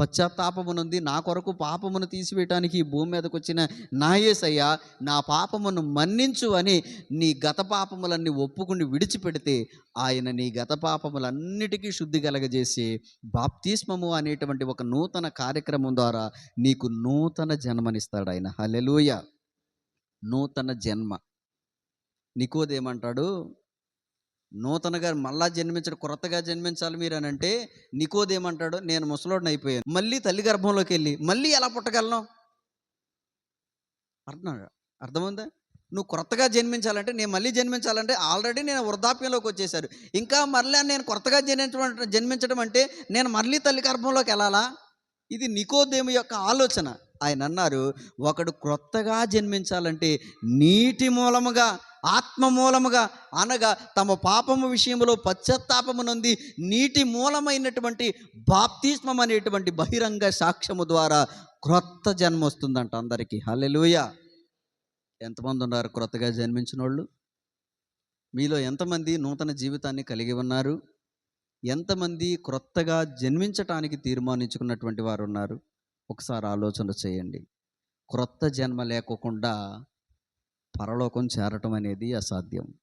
పశ్చాత్తాపమునుంది. నా కొరకు పాపమును తీసివేయటానికి ఈ భూమి మీదకు వచ్చిన నా నా పాపమును మన్నించు అని నీ గత పాపములన్నీ ఒప్పుకుని విడిచిపెడితే ఆయన నీ గత పాపములన్నిటికీ శుద్ధి కలగజేసి బాప్తిస్మము అనేటువంటి ఒక నూతన కార్యక్రమం ద్వారా నీకు నూతన జన్మనిస్తాడు ఆయన. హలెలూయ నూతన జన్మ. నికోదేమంటాడు? నూతనగా మళ్ళా జన్మించడం కొత్తగా జన్మించాలి మీరు అని అంటే నికోదేమంటాడు నేను ముసలోడిని అయిపోయాను. మళ్ళీ తల్లి గర్భంలోకి వెళ్ళి మళ్ళీ ఎలా పుట్టగలను? అర్థం అర్థమైందా? నువ్వు కొత్తగా జన్మించాలంటే నేను మళ్ళీ జన్మించాలంటే ఆల్రెడీ నేను వృద్ధాప్యంలోకి వచ్చేసారు ఇంకా మళ్ళీ నేను కొత్తగా జన్మించడం జన్మించడం అంటే నేను మళ్ళీ తల్లి గర్భంలోకి వెళ్ళాలా? ఇది నికోదేము యొక్క ఆలోచన. ఆయన అన్నారు ఒకడు క్రొత్తగా జన్మించాలంటే నీటి మూలముగా ఆత్మ మూలముగా అనగా తమ పాపము విషయంలో పశ్చాత్తాపము నుండి నీటి మూలమైనటువంటి బాప్తిస్మం అనేటువంటి బహిరంగ సాక్ష్యము ద్వారా క్రొత్త జన్మ వస్తుందంట అందరికీ. హలెలుయ ఎంతమంది ఉన్నారు క్రొత్తగా జన్మించిన వాళ్ళు మీలో ఎంతమంది నూతన జీవితాన్ని కలిగి ఉన్నారు? ఎంతమంది క్రొత్తగా జన్మించటానికి తీర్మానించుకున్నటువంటి వారు ఉన్నారు ఒకసారి ఆలోచన చేయండి. క్రొత్త జన్మ లేకోకుండా పరలోకం చేరటం అనేది అసాధ్యం.